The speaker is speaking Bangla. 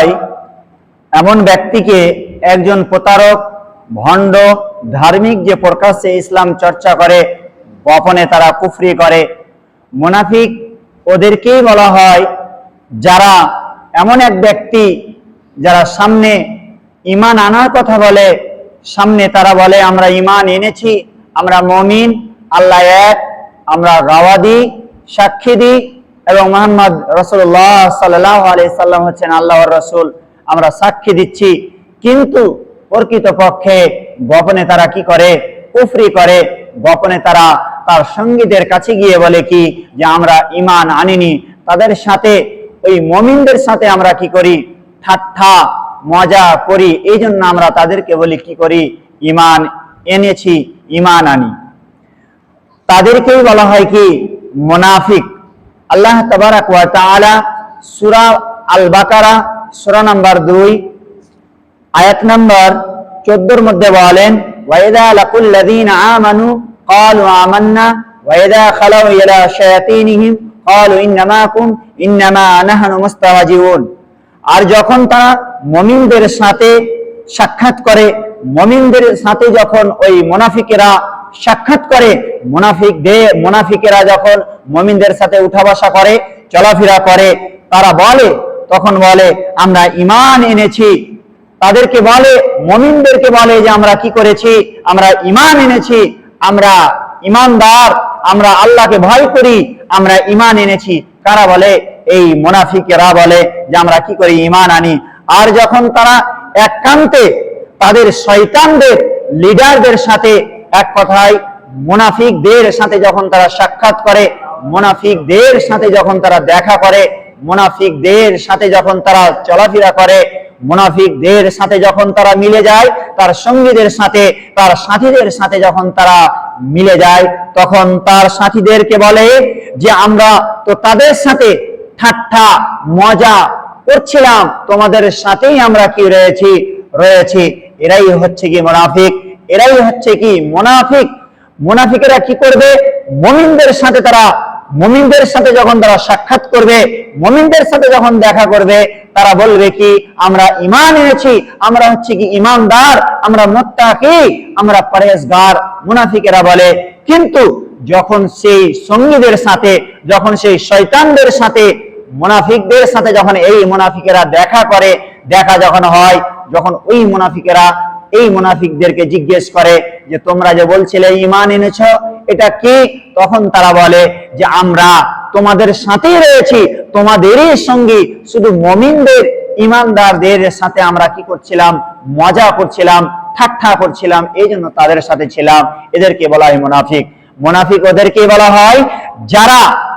হয়, এমন ব্যক্তিকে একজন প্রতারক, ভণ্ড, ধার্মিক যে প্রকাশ্যে ইসলাম চর্চা করে, গোপনে তারা কুফরি করে। মুনাফিক ওদেরকেই বলা হয় যারা এমন এক ব্যক্তি যারা সামনে ইমান আনার কথা বলে, সামনে তারা বলে, আমরা ইমান এনেছি, আমরা মমিন, আল্লাহ এক, আমরা গাওয়া দিই সাক্ষী দিই এবং মোহাম্মদ রসুল্লাহ সাল্লাহ সাল্লাম হচ্ছেন আল্লাহর রসুল। আমরা সাক্ষী দিচ্ছি। কিন্তু প্রকৃতপক্ষে গোপনে তারা কি করে? কুফরি করে। গোপনে তারা তার সঙ্গীদের কাছে গিয়ে বলে কি যে, আমরা ইমান আনিনি। তাদের সাথে, ওই মমিনদের সাথে আমরা কি করি? ঠাট্টা, মজা করি। এই জন্য আমরা তাদেরকে বলি কি করি? ইমান এনেছি ইমান আনি। তাদেরকেই বলা হয় কি? মুনাফিক। আল্লাহ তাবারাক ওয়া তাআলা সূরা আল বাকারা সূরা নাম্বার 2 আয়াত নাম্বার 14 এর মধ্যে বলেন, ওয়াইদা লাকুল লাযীনা আমানু ক্বালু আমান্না, ওয়াইদা খালাউ ইলা শায়াতিনহিম ক্বালু ইন্নামাকুম ইন্নামা নাহনু মুস্তাওয়াজিউন। আর যখন তারা মুমিনদের সাথে সাক্ষাৎ করে মমিনদের সাথে যখন ওই মুনাফিকেরা সাক্ষাৎ করে, মুনাফিক দে, মুনাফিকেরা যখন মমিনদের সাথে উঠা বসা করে, চলাফেরা করে, তারা বলে, তখন বলে, আমরা ইমান এনেছি। তাদেরকে বলে, মমিনদেরকে বলে যে, আমরা কি করেছি? আমরা ইমান এনেছি। আমরা ইমানদার আমরা আল্লাহকে ভয় করি। আমরা ইমান এনেছি। কারা বলে? এই মোনাফিকেরা বলে যে, আমরা কি করি ইমান আনি? আর যখন তারা একান্তে তাদের শয়তানদের লিডারদের সাথে এক কথায় মুনাফিকদের সাথে যখন তারা সাক্ষাৎ করে, মুনাফিকদের সাথে যখন তারা দেখা করে, মুনাফিকদের সাথে যখন তারা চলাফেরা করে, মুনাফিকদের সাথে যখন তারা মিলে যায়, তার সঙ্গীদের সাথে, তার সাথীদের সাথে যখন তারা মিলে যায়, তখন তার সাথীদেরকে বলে যে, আমরা তো তাদের সাথে ঠাট্টা, মজা করছিলাম। তোমাদের সাথেই আমরা কি রয়েছি? রয়েছি। এরাই হচ্ছে কি মুনাফিক? এরাই হচ্ছে কি মুনাফিক? মুনাফিকেরা কি করবে? মমিনদের সাথে তারা, মমিনদের সাথে যখন তারা সাক্ষাৎ করবে, মমিনদের সাথে যখন দেখা করবে, তারা বলবে কি, আমরা ইমান এনেছি, আমরা হচ্ছে কি ইমানদার আমরা মোত্তাকি, আমরা পরেশগার মুনাফিকেরা বলে, কিন্তু যখন সেই সঙ্গীদের সাথে, যখন সেই শয়তানদের সাথে মুনাফিকদের সাথে যখন এই মুনাফিকেরা দেখা করে, দেখা যখন হয়, যখন ওই মুনাফিকেরা এই মুনাফিকদেরকে জিজ্ঞেস করে যে, তোমরা যে বলছিলে ইমান এনেছ, এটা কি? তখন তারা বলে যে, আমরা তোমাদের সাথেই রয়েছি, তোমাদেরই সঙ্গী। শুধু মমিনদের ইমানদারদের সাথে আমরা কি করছিলাম? মজা করছিলাম, ঠাট্টা করছিলাম, এই জন্য তাদের সাথে ছিলাম। এদেরকে বলা হয় মুনাফিক। মুনাফিক ওদেরকে বলা হয় যারা